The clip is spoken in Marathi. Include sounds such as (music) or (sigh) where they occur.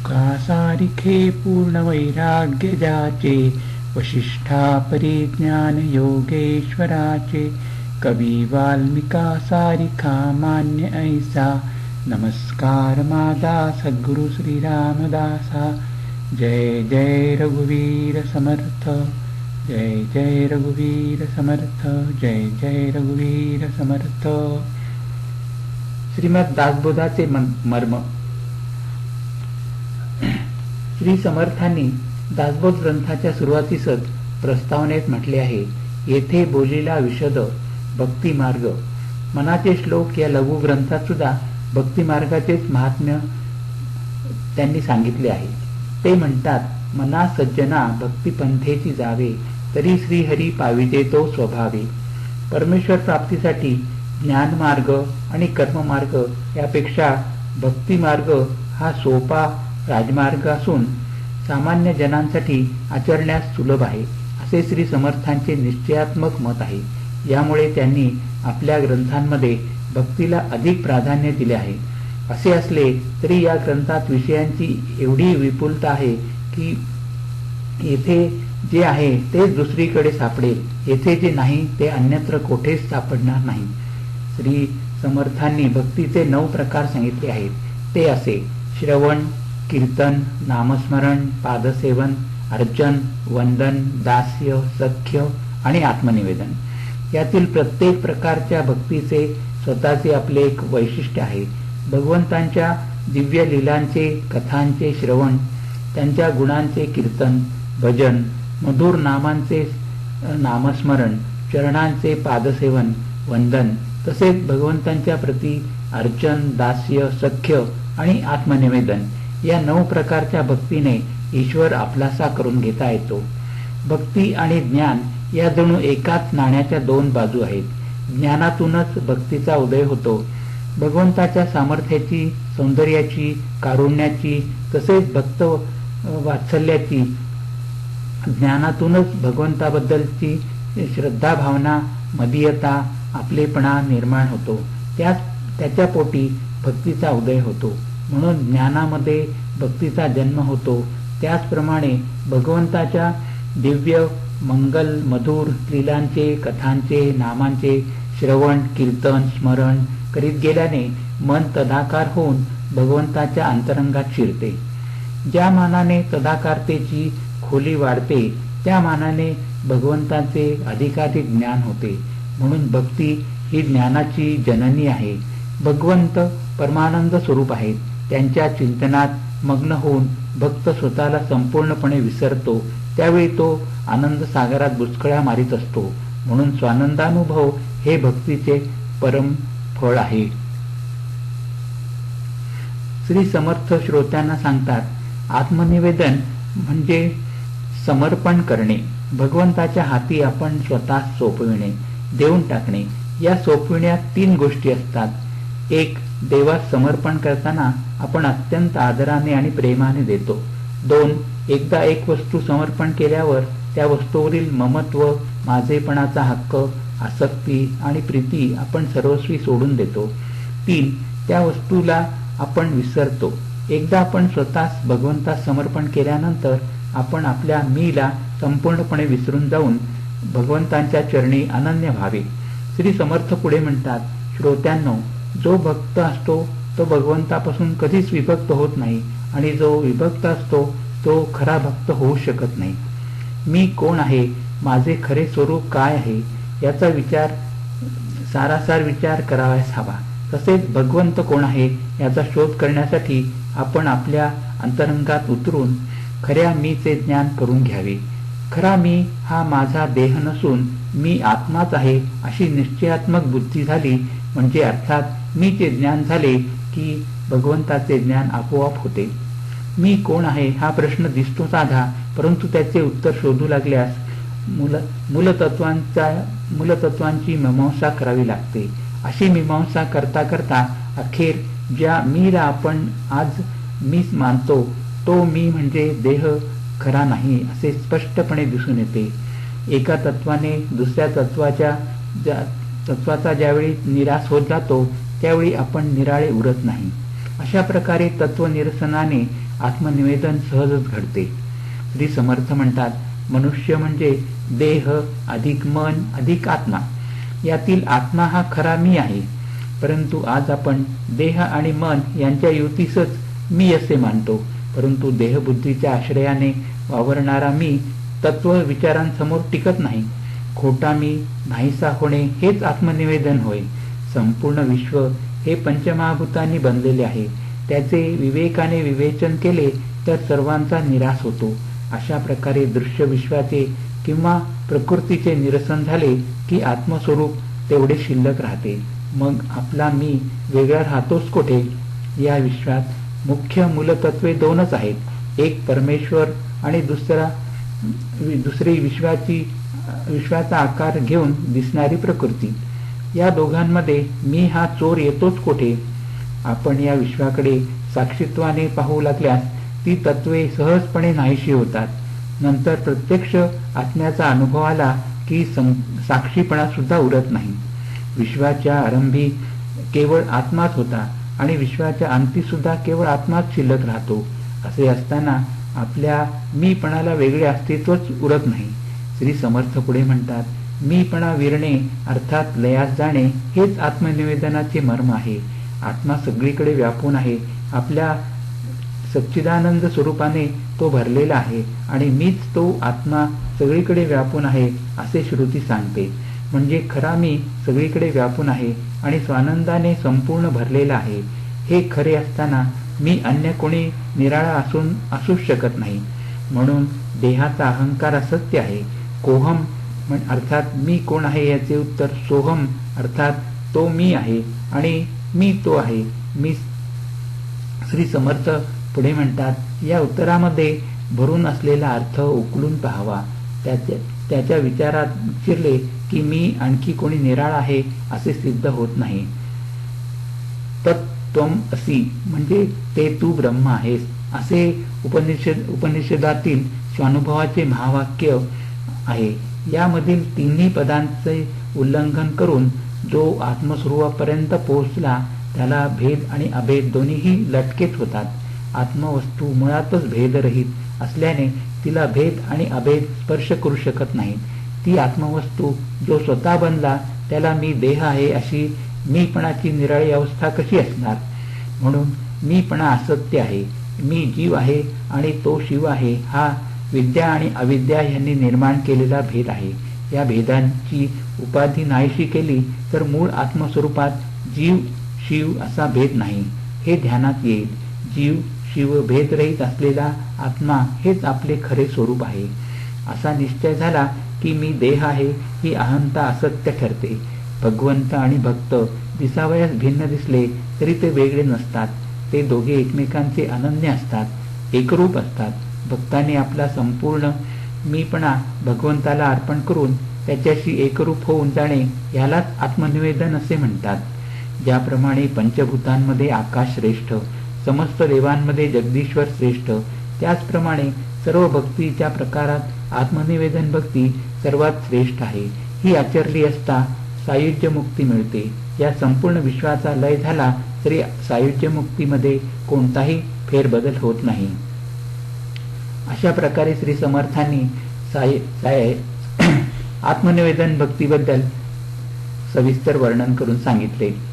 सुखासारिखे पूर्णवैराग्य ज्याचे वशिष्ठा परिज्ञान योगेश्वराचे कवी वाल्मिका सारिखा मान्य ऐसा नमस्कार मादा सद्गुरु श्रीरामदासा जय जय रघुवीर समर्थ जय जय रघुवीर समर्थ जय जय रघुवीर समर्थ। श्रीमद दासबोधाचे मर्म श्री समर्थांनी दासबोध ग्रंथाच्या सुरुवातीसच प्रस्तावनेत म्हटले आहे येथे बोलीला विशद भक्ती मार्ग मनाचे श्लोक या लघु ग्रंथात सुद्धा भक्ती मार्गाचेच महात्म्य त्यांनी सांगितले आहे. ते म्हणतात मना सज्जना भक्तिपंथेची जावे तरी श्रीहरी पाविते तो स्वभावे. परमेश्वर प्राप्तीसाठी ज्ञानमार्ग आणि कर्ममार्ग यापेक्षा भक्ती मार्ग हा सोपा राजमार्ग असून सामान्य जनांसाठी आचरण्यास सुलभ आहे असे श्री समर्थांचे निश्चयात्मक मत आहे. यामुळे त्यांनी आपल्या ग्रंथांमध्ये भक्तीला अधिक प्राधान्य दिले आहे. असे असले तरी या ग्रंथात विषयांची एवढी विपुलता आहे की येथे जे आहे तेच दुसरीकडे सापडेल येथे जे नाही ते अन्यत्र कोठेच सापडणार नाही. श्री समर्थांनी भक्तीचे नऊ प्रकार सांगितले आहेत. ते असे श्रवण कीर्तन नामस्मरण पादसेवन अर्चन वंदन दास्य सख्य आणि आत्मनिवेदन. यातील प्रत्येक प्रकारच्या भक्तीचे स्वतःचे आपले एक वैशिष्ट्य आहे. भगवंतांच्या दिव्य लिलांचे कथांचे श्रवण त्यांच्या गुणांचे कीर्तन भजन मधुर नामांचे नामस्मरण चरणांचे पादसेवन वंदन तसेच भगवंतांच्या प्रती अर्चन दास्य सख्य आणि आत्मनिवेदन या नऊ प्रकारच्या भक्तीने ईश्वर आपलासा करून घेता येतो. भक्ती आणि ज्ञान या जणू एकाच नाण्याच्या दोन बाजू आहेत. ज्ञानातूनच भक्तीचा उदय होतो. भगवंताच्या सामर्थ्याची सौंदर्याची कारुण्याची तसेच भक्त वात्सल्याची ज्ञानातूनच भगवंताबद्दलची श्रद्धा भावना मदीयता आपलेपणा निर्माण होतो. त्याच त्याच्या पोटी भक्तीचा उदय होतो. म्हणून ज्ञानामध्ये भक्तीचा जन्म होतो. त्याचप्रमाणे भगवंताच्या दिव्य मंगल मधुर लीलांचे कथांचे नामांचे श्रवण कीर्तन स्मरण करीत गेल्याने मन तदाकार होऊन भगवंताच्या अंतरंगात शिरते. ज्या मानाने तदाकारतेची खोली वाढते त्या मानाने भगवंताचे अधिकाधिक ज्ञान होते. म्हणून भक्ती ही ज्ञानाची जननी आहे. भगवंत परमानंद स्वरूप आहेत. त्यांच्या चिंतनात मग्न होऊन भक्त स्वतःला संपूर्णपणे विसरतो त्यावेळी तो आनंद सागरात बुचकळ्या मारित असतो. म्हणून स्वानंदानुभव हे भक्तीचे परम फळ आहे. श्री समर्थ श्रोत्यांना सांगतात आत्मनिवेदन म्हणजे समर्पण करणे भगवंताच्या हाती आपण स्वतः सोपविणे देऊन टाकणे. या सोपविण्यात तीन गोष्टी असतात. एक देवास समर्पण करताना आपण अत्यंत आदराने आणि प्रेमाने देतो. दोन एकदा एक वस्तू समर्पण केल्यावर त्या वस्तूवरील ममत्व माझेपणाचा हक्क आसक्ती आणि प्रीती आपण सर्वस्वी सोडून देतो. तीन त्या वस्तूला आपण विसरतो. एकदा आपण स्वतःच भगवंतास समर्पण केल्यानंतर आपण आपल्या मीला संपूर्णपणे विसरून जाऊन भगवंतांच्या चरणी अनन्य व्हावे. श्री समर्थ पुढे म्हणतात श्रोत्यांनो जो भक्त असतो तो भगवंतापासून कधीच विभक्त होत नाही. आणि जो विभक्त असतो तो खरा भक्त होऊ शकत नाही. मी कोण आहे? माझे खरे स्वरूप काय आहे? याचा विचार सारासार विचार करावायस हवा. तसेच भगवंत कोण आहे? याचा शोध करण्यासाठी आपण आपल्या अंतरंगात उतरून खऱ्या मीचे ज्ञान करून घ्यावे. खरा मी हा माझा देह नसून मी आत्माच आहे अशी निश्चयात्मक बुद्धी झाली म्हणजे अर्थात मीचे ज्ञान झाले की भगवंताचे ज्ञान आपोआप होते. मी कोण आहे हा प्रश्न दिसतो साधा परंतु त्याचे उत्तर शोधू लागल्यास मूल मूलतत्वांचा मूलतत्वांची मीमांसा करावी लागते. अशी मीमांसा करता करता अखेर ज्या मीला आपण आज मीच मानतो तो मी म्हणजे देह खरा नाही असे स्पष्टपणे दिसून येते. एका तत्वाने दुसऱ्या तत्वाच्या ज्या तत्वाचा ज्यावेळी निराश होत जातो त्यावेळी आपण निराळे उरत नाही. अशा प्रकारे तत्व निरसनाने आत्मनिवेदन सहजच घडते. श्री समर्थ म्हणतात मनुष्य म्हणजे देह अधिक मन अधिक आत्मा. यातील आत्मा हा खरा मी आहे. परंतु आज आपण देह आणि मन यांच्या युतीसच मी असे मानतो. परंतु देहबुद्धीच्या आश्रयाने वावरणारा मी तत्व विचारांसमोर टिकत नाही. खोटा मी नाहीसा होणे हेच आत्मनिवेदन होय. संपूर्ण विश्व हे पंचमहाभूतांनी बनलेले आहे. त्याचे विवेकाने विवेचन केले तर सर्वांचा निराश होतो. अशा प्रकारे दृश्य विश्वाचे किंवा प्रकृतीचे निरसन झाले की आत्मस्वरूप तेवढे शिल्लक राहते. मग आपला मी वेगळा राहतोच कोठे? या विश्वात मुख्य मूलतत्वे दोनच आहेत. एक परमेश्वर आणि दुसरा दुसरी विश्वाची विश्वाचा आकार घेऊन दिसणारी प्रकृती. या दोघांमध्ये मी हा चोर येतोच कोठे? आपण या विश्वाकडे साक्षीत्वाने पाहू लागल्यास ती तत्वे सहजपणे नाहीशी होतात. नंतर प्रत्यक्ष आत्म्याचा अनुभव आला की साक्षीपणा सुद्धा उरत नाही. विश्वाच्या आरंभी केवळ आत्माच होता आणि विश्वाच्या अंती सुद्धा केवळ आत्माच शिल्लक राहतो. असे असताना आपल्या मीपणाला वेगळे अस्तित्वच उरत नाही. श्री समर्थ पुढे म्हणतात मीपणा विरणे अर्थात लयास जाणे हेच आत्मनिवेदनाचे मर्म आहे. आत्मा सगळीकडे व्यापून आहे. आपल्या सच्चिदानंद स्वरूपाने तो भरलेला आहे आणि मीच तो आत्मा सगळीकडे व्यापून आहे असे श्रुती सांगते. म्हणजे खरा मी सगळीकडे व्यापून आहे आणि स्वानंदाने संपूर्ण भरलेला आहे. हे खरे असताना मी अन्य कोणी निराळा असून असूच शकत नाही. म्हणून देहाचा अहंकार असत्य आहे. कोहम अर्थात मी कोण आहे याचे उत्तर सोहम अर्थात तो मी आहे आणि मी तो आहे. मी श्री समर्थ पुढे म्हणतात या उत्तरामध्ये भरून असलेला अर्थ उकलून पाहावा. त्याच्या त्याच्या विचारात चिरले की मी आणखी कोणी निराळ आहे असे सिद्ध होत नाही. तत्त्वम असी म्हणजे ते तू ब्रह्म आहेस. असे उपनिषद उपनिषदातील स्वानुभवाचे महावाक्य आहे. यामधील तिन्ही पदांचे उल्लंघन करून जो आत्मस्वरूपापर्यंत पोहोचला त्याला भेद आणि अभेद दोन्हीही लटकेच होतात. आत्मवस्तू मुळातच भेदरहित असल्याने तिला भेद आणि अभेद स्पर्श करू शकत नाही ती आत्मवस्तू जो स्वतः बनला त्याला मी देह आहे अशी मीपणाची निराळी अवस्था कशी असणार? म्हणून मीपणा असत्य आहे. मी जीव आहे आणि तो शिव आहे. हा विद्या आणि अविद्या यांनी निर्माण केलेला भेद आहे. या भेदांची उपाधी नाहीशी केली तर मूळ आत्मस्वरूपात जीव शिव असा भेद नाही. हे ध्यानात येईल. जीव शिव भेदरहित असलेला आत्मा हेच आपले खरे स्वरूप आहे. असा निश्चय झाला की मी देह आहे ही अहंता असत्य ठरते. भगवंत आणि भक्त दिसावयास भिन्न दिसले तरी ते वेगळे नसतात. ते दोघे एकमेकांचे अनन्य असतात एकरूप असतात. भक्तांनी आपला संपूर्ण मीपणा भगवंताला अर्पण करून त्याच्याशी एकरूप होऊन जाणे यालाच आत्मनिवेदन असे म्हणतात. ज्याप्रमाणे पंचभूतांमध्ये आकाश श्रेष्ठ समस्त देवांमध्ये जगदीश्वर श्रेष्ठ त्याचप्रमाणे सर्व भक्तीच्या प्रकारात आत्मनिवेदन भक्ती सर्वात श्रेष्ठ आहे. ही आचरली असता सायुज्य मुक्ती मिळते. या संपूर्ण विश्वाचा लय झाला तरी सायुज्य मुक्तीमध्ये कोणताही फेरबदल होत नाही. अशा प्रकारे श्री समर्थांनी साय साय (clears throat) आत्मनिवेदन भक्तीबद्दल सविस्तर वर्णन करून सांगितले.